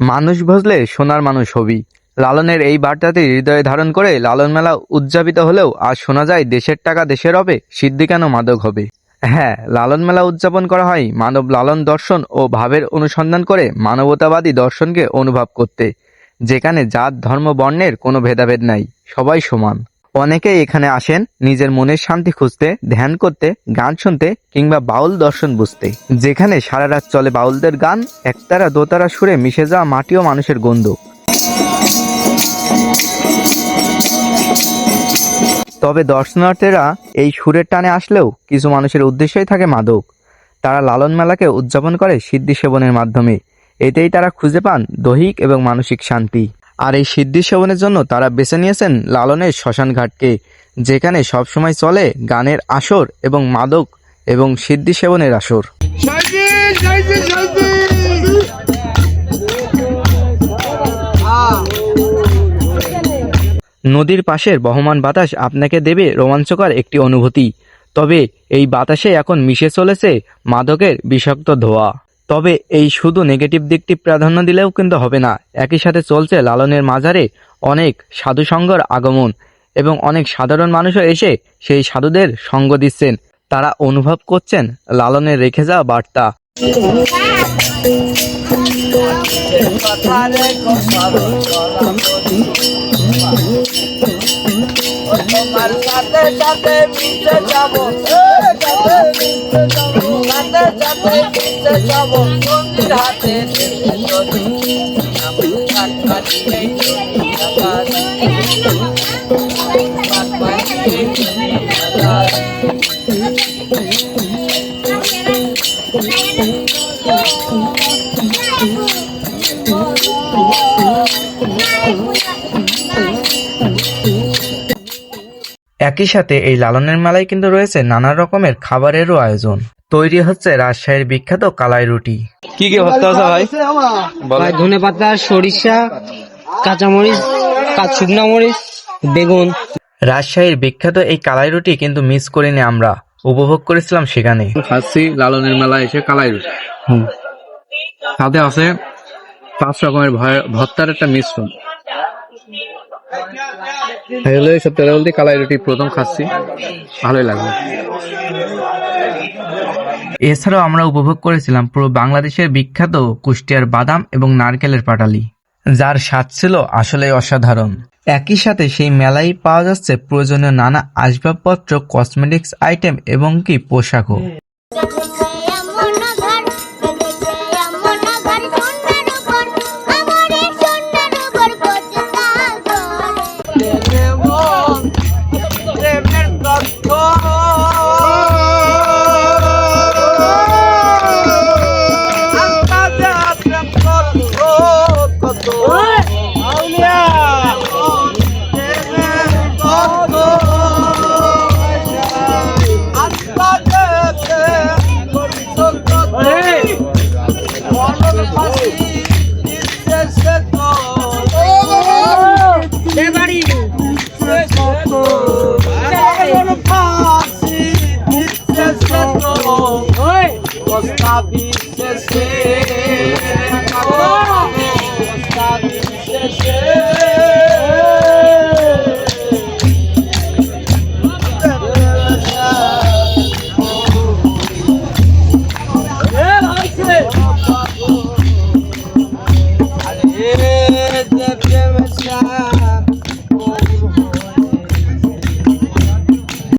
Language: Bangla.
মানুষ ভজলে সোনার মানুষ হবি। লালনের এই বার্তাটি হৃদয়ে ধারণ করে লালন মেলা উদযাপিত হলেও আজ শোনা যায় দেশের টাকা দেশের হবে সিদ্ধি কেন মাদক হবে? হ্যাঁ লালন মেলা উদযাপন করা হয় মানব লালন দর্শন ও ভাবের অনুসন্ধান করে মানবতাবাদী দর্শনকে অনুভব করতে, যেখানে জাত, ধর্ম, বর্ণের কোনো ভেদাভেদ নাই, সবাই সমান। অনেকেই এখানে আসেন নিজের মনের শান্তি খুঁজতে, ধ্যান করতে, গান শুনতে কিংবা বাউল দর্শন বুঝতে। যেখানে সারা রাত চলে বাউলদের গান, একতারা দোতারা সুরে মিশে যাওয়া মাটি ও মানুষের গন্ধ। তবে দর্শনার্থীরা এই সুরের টানে আসলেও কিছু মানুষের উদ্দেশ্যই থাকে মাদক। তারা লালন মেলাকে উদযাপন করে সিদ্ধি সেবনের মাধ্যমে। এতেই তারা খুঁজে পান দৈহিক এবং মানসিক শান্তি। আর এই সিদ্ধি সেবনের জন্য তারা বেছে নিয়েছেন লালনের শ্মশান ঘাটকে যেখানে সবসময় চলে গানের আসর এবং মাদক এবং সিদ্ধি সেবনের আসর। নদীর পাশের বহমান বাতাস আপনাকে দেবে রোমাঞ্চকর একটি অনুভূতি তবে এই বাতাসে এখন মিশে চলেছে মাদকের বিষাক্ত ধোয়া। তবে এই শুধু নেগেটিভ দিকটি প্রাধান্য দিলেও কিন্তু হবে না। একই সাথে চলছে লালনের মাজারে অনেক সাধুসঙ্গর আগমন এবং অনেক সাধারণ মানুষও এসে সেই সাধুদের সঙ্গ দিচ্ছেন। তারা অনুভব করছেন লালনের রেখে যাওয়া বার্তা। তোমার সাথে একই সাথে এই লালনের মেলায় কিন্তু রয়েছে নানা রকমের খাবারেরও আয়োজন। তৈরি হচ্ছে রাজশাহীর বিখ্যাত কালাই রুটি। কি কি ভর্তা আছে ভাই? ভাই ধনে পাতা সরিষা কাঁচামরিচ কাঁচ শুকনা মরিচ বেগুন। রাজশাহীর বিখ্যাত এই কালাই রুটি কিন্তু মিস করিনি আমরা। উপভোগ করেছিলাম সেখানে। খাচ্ছি লালনের মেলা এসে কালাই রুটি। সাথে আছে পাঁচ রকমের ভয়- ভর্তার একটা মিশ্রণ। সপ্তাহে বলতে কালাই রুটি প্রথম খাচ্ছি। ভালোই লাগল। এছাড়াও আমরা উপভোগ করেছিলাম পুরো বাংলাদেশের বিখ্যাত কুষ্টিয়ার বাদাম এবং নারকেলের পাটালি, যার স্বাদ ছিল আসলে অসাধারণ। একই সাথে সেই মেলায় পাওয়া যাচ্ছে প্রয়োজনীয় নানা আসবাবপত্র কসমেটিক্স আইটেম এবং কি পোশাকও। Yeah, that's